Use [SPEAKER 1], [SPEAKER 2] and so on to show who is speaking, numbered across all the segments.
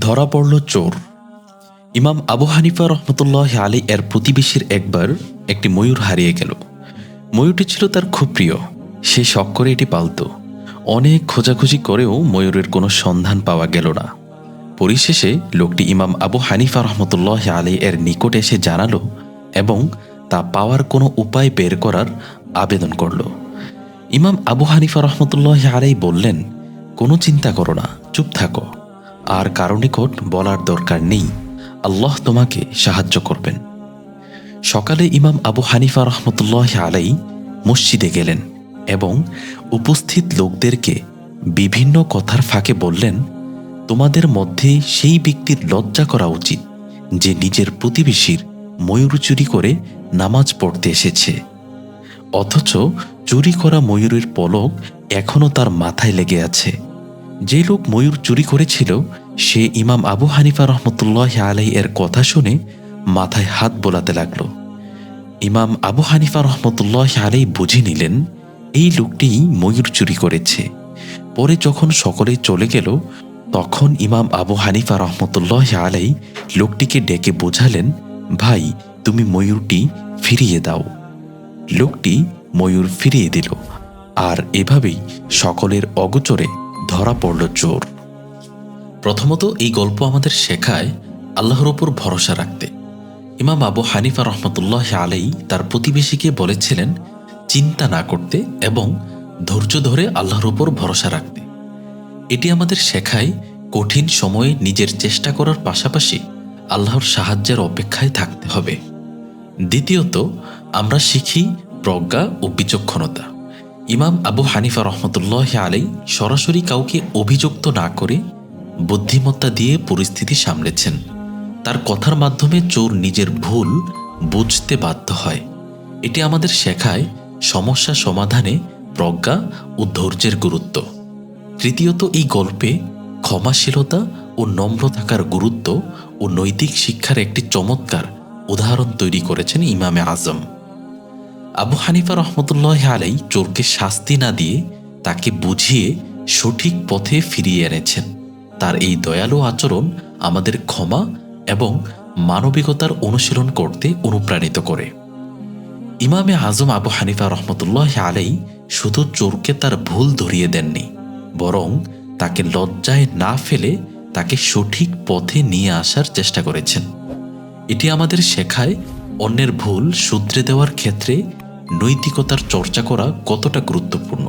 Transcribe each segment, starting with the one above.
[SPEAKER 1] ধরা পড়ল চোর। ইমাম আবু হানিফা রহমতুল্লাহ আলী এর প্রতিবেশীর একবার একটি ময়ূর হারিয়ে গেল। ময়ূরটি ছিল তার খুব প্রিয়। সে শখ করে এটি পালত। অনেক খোঁজাখুঁজি করেও ময়ূরের কোনো সন্ধান পাওয়া গেল না। পরিশেষে লোকটি ইমাম আবু হানিফা রহমতুল্লাহ আলী এর নিকট এসে জানালো এবং তা পাওয়ার কোনো উপায় বের করার আবেদন করল। ইমাম আবু হানিফা রহমতুল্লাহ আলাই বললেন, কোনো চিন্তা করো না, চুপ থাকো। আর কারও নিকট বলার দরকার নেই। আল্লাহ তোমাকে সাহায্য করবেন। সকালে ইমাম আবু হানিফা রহমতুল্লাহ আলাই মসজিদে গেলেন এবং উপস্থিত লোকদেরকে বিভিন্ন কথার ফাঁকে বললেন, তোমাদের মধ্যে সেই ব্যক্তির লজ্জা করা উচিত যে নিজের প্রতিবেশীর ময়ূর চুরি করে নামাজ পড়তে এসেছে। অথচ চুরি করা ময়ূরের পলক এখনও তার মাথায় লেগে আছে। যে লোক ময়ূর চুরি করেছিল, সে ইমাম আবু হানিফা রহমতুল্লাহ আলাই এর কথা শুনে মাথায় হাত বোলাতে লাগল। ইমাম আবু হানিফা রহমতুল্লাহ আলাই বুঝে নিলেন, এই লোকটি ময়ূর চুরি করেছে। পরে যখন সকলে চলে গেল, তখন ইমাম আবু হানিফা রহমতুল্লাহ আলাই লোকটিকে ডেকে বোঝালেন, ভাই, তুমি ময়ূরটি ফিরিয়ে দাও। লোকটি ময়ূর ফিরিয়ে দিল, আর এভাবেই সকলের অগোচরে ধরা পড়ল চোর। প্রথমত এই গল্প আমাদের শেখায় আল্লাহর ওপর ভরসা রাখতে। ইমাম আবু হানিফা রহমতুল্লাহ আলাই তার প্রতিবেশীকে বলেছিলেন, চিন্তা না করতে এবং ধৈর্য ধরে আল্লাহর ওপর ভরসা রাখতে। এটি আমাদের শেখায় কঠিন সময়ে নিজের চেষ্টা করার পাশাপাশি আল্লাহর সাহায্যের অপেক্ষায় থাকতে হবে। দ্বিতীয়ত, আমরা শিখি প্রজ্ঞা ও বিচক্ষণতা। ইমাম আবু হানিফা রহমতুল্লাহ আলাই সরাসরি কাউকে অভিযুক্ত না করে বুদ্ধিমত্তা দিয়ে পরিস্থিতি সামলেছেন। তার কথার মাধ্যমে চোর নিজের ভুল বুঝতে বাধ্য হয়। এটি আমাদের শেখায় সমস্যা সমাধানে প্রজ্ঞা ও ধৈর্যের গুরুত্ব। তৃতীয়ত, এই গল্পে ক্ষমাশীলতা ও নম্র থাকার গুরুত্ব ও নৈতিক শিক্ষার একটি চমৎকার উদাহরণ তৈরি করেছেন ইমামে আজম। আবু হানিফা রহমতুল্লাহ আলাই চোরকে শাস্তি না দিয়ে তাকে বুঝিয়ে সঠিক পথে ফিরিয়ে এনেছেন। তার এই দয়ালু আচরণ আমাদের ক্ষমা এবং মানবিকতার অনুশীলন করতে অনুপ্রাণিত করে। ইমামে আজম আবু হানিফা রহমতুল্লাহ আলাই শুধু চোরকে তার ভুল ধরিয়ে দেননি, বরং তাকে লজ্জায় না ফেলে তাকে সঠিক পথে নিয়ে আসার চেষ্টা করেছেন। এটি আমাদের শেখায় অন্যের ভুল শুধরে দেওয়ার ক্ষেত্রে নৈতিকতার চর্চা করা কতটা গুরুত্বপূর্ণ?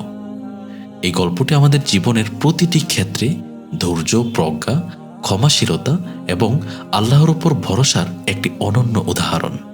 [SPEAKER 1] এই গল্পটি আমাদের জীবনের প্রতিটি ক্ষেত্রে ধৈর্য, প্রজ্ঞা, ক্ষমাশীলতা এবং আল্লাহর ওপর ভরসার একটি অনন্য উদাহরণ।